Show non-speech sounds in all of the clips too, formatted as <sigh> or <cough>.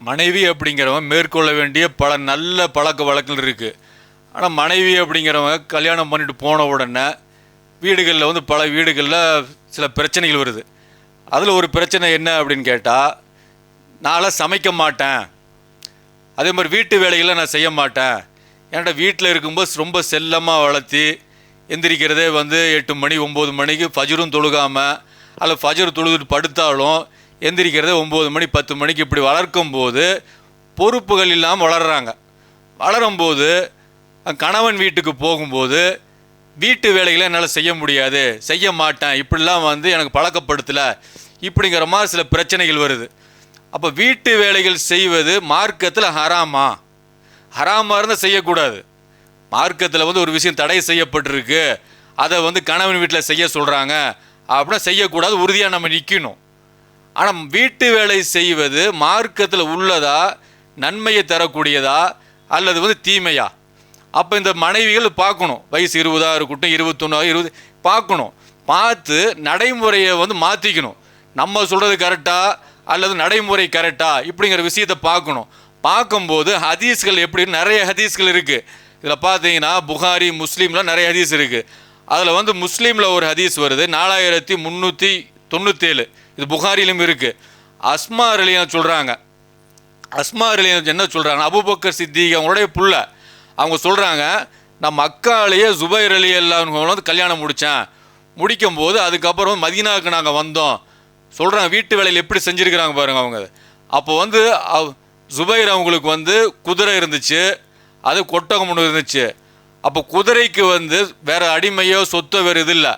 மனைவி அப்படிங்கிறவன் மேற்கொள்ள வேண்டிய பல நல்ல பழக்க வழக்கங்கள் இருக்குது ஆனால் மனைவி அப்படிங்கிறவன் கல்யாணம் பண்ணிட்டு போன உடனே வீடுகளில் வந்து பல வீடுகளில் சில பிரச்சனைகள் வருது. அதில் ஒரு பிரச்சனை என்ன அப்படின்னு கேட்டால் நான்லாம் சமைக்க மாட்டேன். அதே மாதிரி வீட்டு வேலைகளை நான் செய்ய மாட்டேன். ஏன்டா வீட்டில் இருக்கும்போது ரொம்ப செல்லமாக வளர்த்தி எந்திரிக்கிறதே வந்து எட்டு மணி ஒம்பது மணிக்கு ஃபஜரும் தொழுகாமல் அல்ல ஃபஜர் தொழுதுட்டு படுத்தாலும் எந்திரிக்கிறதே ஒம்பது மணி பத்து மணிக்கு இப்படி வளர்க்கும் போது பொறுப்புகள் இல்லாமல் வளர்கிறாங்க வளரும்போது கணவன் வீட்டுக்கு போகும்போது வீட்டு வேலைகளை என்னால் செய்ய முடியாது செய்ய மாட்டேன் இப்படிலாம் வந்து எனக்கு பழக்கப்படுத்தலை இப்படிங்கிற மாதிரி சில பிரச்சனைகள் வருது. அப்போ வீட்டு வேலைகள் செய்வது மார்க்கத்தில் ஹராமா? ஹராமாக இருந்தால் செய்யக்கூடாது. மார்க்கத்தில் வந்து ஒரு விஷயம் தடை செய்யப்பட்டிருக்கு. அதை வந்து கணவன் வீட்டில் செய்ய சொல்கிறாங்க அப்படின்னா செய்யக்கூடாது உறுதியாக நம்ம நிற்கணும் ஆனால் வீட்டு வேலை செய்வது மார்க்கத்தில் உள்ளதா நன்மையை தரக்கூடியதா அல்லது வந்து தீமையா? அப்போ இந்த மனைவிகள் பார்க்கணும். வயசு இருபதாக இருக்கட்டும் இருபத்தொன்னா இருபது பார்க்கணும். பார்த்து நடைமுறையை வந்து மாற்றிக்கணும் நம்ம சொல்கிறது கரெக்டாக அல்லது நடைமுறை கரெக்டாக இப்படிங்கிற விஷயத்தை பார்க்கணும். பார்க்கும்போது ஹதீஸ்கள் எப்படி நிறைய ஹதீஸ்கள் இருக்குது இதில் பார்த்தீங்கன்னா புகாரி முஸ்லீமில் நிறைய ஹதீஸ் இருக்குது அதில் வந்து முஸ்லீமில் ஒரு ஹதீஸ் வருது நாலாயிரத்தி முந்நூற்றி தொண்ணூற்றேழு இது புகாரிலும் இருக்குது அஸ்மா அலியான் சொல்கிறாங்க அஸ்மா அலியான் என்ன சொல்கிறாங்க அபுபக்கர் சித்திக் அவங்களுடைய புள்ள அவங்க சொல்கிறாங்க நான் அக்காலேயே ஜுபைர் அலி எல்லாம் வந்து கல்யாணம் முடித்தேன். முடிக்கும் போது அதுக்கப்புறம் மதீனாவுக்கு நாங்கள் வந்தோம். சொல்கிறாங்க வீட்டு வேலையில் எப்படி செஞ்சுருக்கிறாங்க பாருங்கள் அவங்க. அப்போ வந்து அவ்- ஜுபைர் அவங்களுக்கு வந்து குதிரை இருந்துச்சு. அது கொட்டகம் ஒன்று இருந்துச்சு. அப்போ குதிரைக்கு வந்து வேறு அடிமையோ சொத்தோ வேறு இது இல்லை.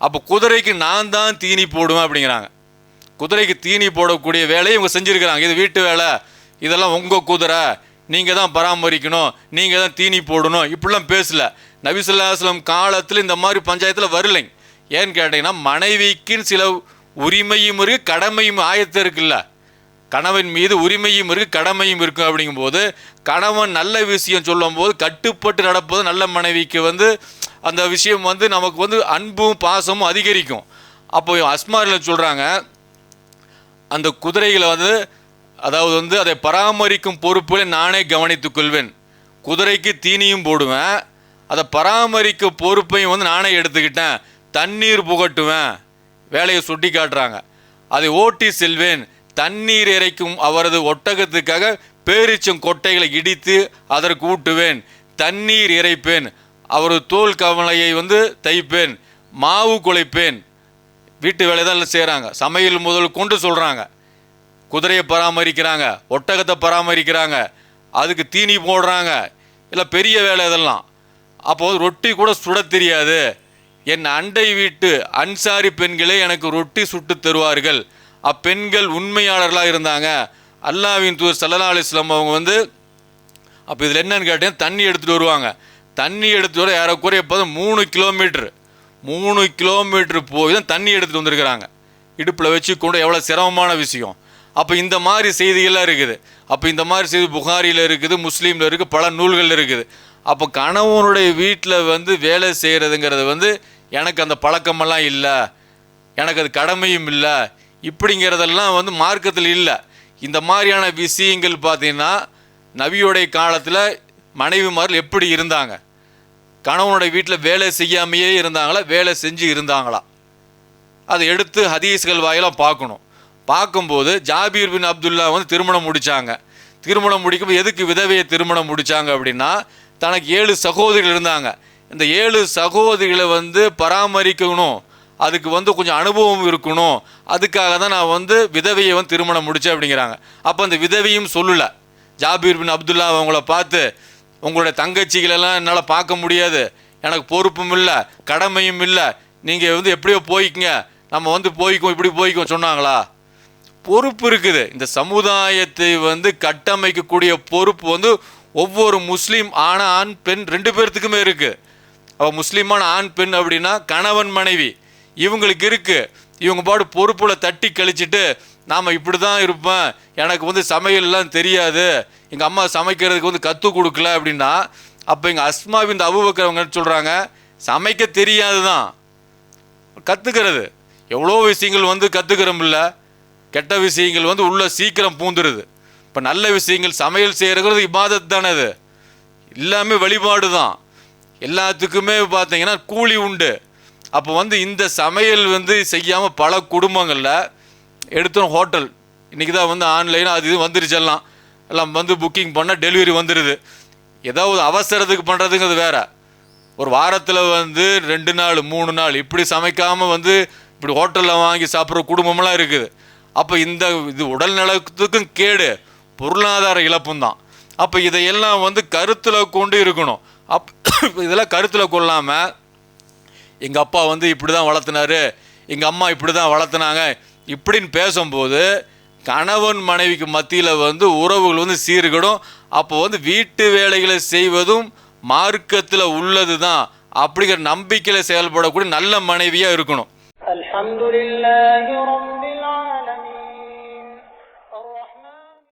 அப்போ குதிரைக்கு நான் தான் தீனி போடுவேன் அப்படிங்கிறாங்க. குதிரைக்கு தீனி போடக்கூடிய வேலையை இவங்க செஞ்சுருக்கிறாங்க. இது வீட்டு வேலை. இதெல்லாம் உங்கள் குதிரை. நீங்கள் தான் பராமரிக்கணும். நீங்கள் தான் தீனி போடணும். இப்படிலாம் பேசல. நபிசுல்லாஸ்லம் காலத்தில் இந்த மாதிரி பஞ்சாயத்தில் வரலைங்க. ஏன்னு கேட்டிங்கன்னா மனைவிக்குன்னு சில உரிமையும் இருக்குது கடமையும் ஆயத்தம் இருக்குல்ல. கணவன் மீது உரிமையும் இருக்குது கடமையும் இருக்கும் அப்படிங்கும்போது கணவன் நல்ல விஷயம் சொல்லும்போது கட்டுப்பட்டு நடப்பது நல்ல மனைவிக்கு வந்து அந்த விஷயம் வந்து நமக்கு வந்து அன்பும் பாசமும் அதிகரிக்கும். அப்போ அஸ்மாரில் சொல்கிறாங்க அந்த குதிரைகளை வந்து அதாவது வந்து அதை பராமரிக்கும் பொறுப்பில் நானே கவனித்துக் கொள்வேன். குதிரைக்கு தீனியும் போடுவேன். அதை பராமரிக்க பொறுப்பையும் வந்து நானே எடுத்துக்கிட்டேன். தண்ணீர் புகட்டுவேன். வேலையை சுட்டி காட்டுறாங்க அதை ஓட்டி செல்வேன். தண்ணீர் இறைக்கும் அவரது ஒட்டகத்துக்காக பேரிச்சம் கொட்டைகளை இடித்து அதற்கு ஊட்டுவேன். தண்ணீர் இறைப்பேன். அவரது தோல் கவலையை வந்து தைப்பேன். மாவு குலைப்பேன். வீட்டு வேலை தான் செய்கிறாங்க சமையல் முதல் கொண்டு சொல்கிறாங்க குதிரையை பராமரிக்கிறாங்க. ஒட்டகத்தை பராமரிக்கிறாங்க. அதுக்கு தீனி போடுறாங்க. இல்லை பெரிய வேலை இதெல்லாம் அப்போது ரொட்டி கூட சுட தெரியாது. என் அண்டை வீட்டு அன்சாரி பெண்களே எனக்கு ரொட்டி சுட்டு தருவார்கள். அப்பெண்கள் உண்மையாளர்களாக இருந்தாங்க. அல்லாவின் தூர் சல்லா அலிஸ்லாம் அவங்க வந்து அப்போ இதில் என்னன்னு கேட்டேன் தண்ணி எடுத்துகிட்டு வருவாங்க. தண்ணி எடுத்துகிட்டு வர ஏறக்குறைய இப்போ மூணு கிலோமீட்ரு மூணு கிலோமீட்ரு போய் தான் தண்ணி எடுத்துகிட்டு வந்திருக்கிறாங்க. இடுப்பில் வச்சு கொண்டு எவ்வளோ சிரமமான விஷயம். அப்போ இந்த மாதிரி செய்திகள்லாம் இருக்குது. அப்போ இந்த மாதிரி செய்தி புகாரியில் இருக்குது முஸ்லீமில் இருக்குது பல நூல்கள் இருக்குது. அப்போ கணவனுடைய வீட்டில் வந்து வேலை செய்கிறதுங்கிறது வந்து எனக்கு அந்த பழக்கமெல்லாம் இல்லை. எனக்கு அது கடமையும் இல்லை. இப்படிங்கிறதெல்லாம் வந்து மார்க்கத்தில் இல்லை. இந்த மாதிரியான விஷயங்கள் பார்த்தீங்கன்னா நபியோடைய காலத்தில் மனைவிமார்கள் எப்படி இருந்தாங்க? கணவனுடைய வீட்டில் வேலை செய்யாமையே இருந்தாங்களா? வேலை செஞ்சு இருந்தாங்களா? அதை எடுத்து ஹதீஸ்கள் வாயிலாம் பார்க்கணும். பார்க்கும்போது ஜாபீர் பின் அப்துல்லா வந்து திருமணம் முடித்தாங்க திருமணம் முடிக்கும் எதுக்கு விதவையை திருமணம் முடித்தாங்க அப்படின்னா தனக்கு ஏழு சகோதரிகள் இருந்தாங்க. இந்த ஏழு சகோதரிகளை வந்து பராமரிக்கணும். அதுக்கு வந்து கொஞ்சம் அனுபவம் இருக்கணும். அதுக்காக தான் நான் வந்து விதவையை வந்து திருமணம் முடித்தேன் அப்படிங்கிறாங்க. அப்போ அந்த விதவையும் சொல்லலை. ஜாபீர் பின் அப்துல்லா அவங்கள பார்த்து உங்களுடைய தங்கச்சிகளெல்லாம் என்னால் பார்க்க முடியாது. எனக்கு பொறுப்பும் இல்லை கடமையும் இல்லை. நீங்கள் வந்து எப்படியோ போய்க்குங்க. நம்ம வந்து போய்க்கும் இப்படி போய்க்கும் சொன்னாங்களா? பொறுப்பு இருக்குது. இந்த சமுதாயத்தை வந்து கட்டமைக்கக்கூடிய பொறுப்பு வந்து ஒவ்வொரு முஸ்லீம் ஆன ஆண் பெண் ரெண்டு பேர்த்துக்குமே இருக்குது அவள் முஸ்லீமான ஆண் பெண் அப்படின்னா கணவன் மனைவி. இவங்களுக்கு இருக்குது இவங்க பாடு பொறுப்பில் தட்டி கழிச்சிட்டு நாம் இப்படி தான் இருப்பேன் எனக்கு வந்து சமையல்லாம் தெரியாது. எங்கள் அம்மா சமைக்கிறதுக்கு வந்து கற்றுக் கொடுக்கல அப்படின்னா அப்போ எங்கள் அஸ்மாவின் அபுபக்கர் அவங்க சொல்கிறாங்க சமைக்க தெரியாது தான் கற்றுக்கிறது எவ்வளோ விஷயங்கள் வந்து கற்றுக்கிறோம்ல கெட்ட விஷயங்கள் வந்து உள்ளே சீக்கிரம் பூந்துருது. இப்போ நல்ல விஷயங்கள் சமையல் செய்கிறது இபாதத் தானே அது. எல்லாமே வழிபாடு தான் எல்லாத்துக்குமே பார்த்தீங்கன்னா கூலி உண்டு. அப்போ வந்து இந்த சமையல் வந்து செய்யாமல் பல குடும்பங்களில் எடுத்தோம் ஹோட்டல். இன்றைக்கி தான் வந்து ஆன்லைனாக அது இது வந்துருச்செல்லாம் எல்லாம். வந்து புக்கிங் பண்ணால் டெலிவரி வந்துடுது ஏதாவது அவசரத்துக்கு பண்ணுறதுங்கிறது வேறு. ஒரு வாரத்தில் வந்து ரெண்டு நாள் மூணு நாள் இப்படி சமைக்காமல் வந்து இப்படி ஹோட்டலில் வாங்கி சாப்பிட்ற குடும்பமெல்லாம் இருக்குது. அப்போ இந்த இது உடல் நலத்துக்கும் கேடு. பொருளாதார இழப்பும் தான். அப்போ இதையெல்லாம் வந்து கருத்தில் கொண்டு இருக்கணும். அப் <coughs> இதெல்லாம் கருத்தில் கொள்ளாமல் எங்கள் அப்பா வந்து இப்படி தான் வளர்த்தினாரு எங்கள் அம்மா இப்படி தான் வளர்த்துனாங்க. இப்படின்னு பேசும்போது கணவன் மனைவிக்கு மத்தியில் வந்து உறவுகள் வந்து சீர்கிடும். அப்போ வந்து வீட்டு வேலைகளை செய்வதும் மார்க்கத்தில் உள்ளது தான் அப்படிங்கிற நம்பிக்கையில் செயல்படக்கூடிய நல்ல மனைவியாக இருக்கணும். அலமதுல்லாஹி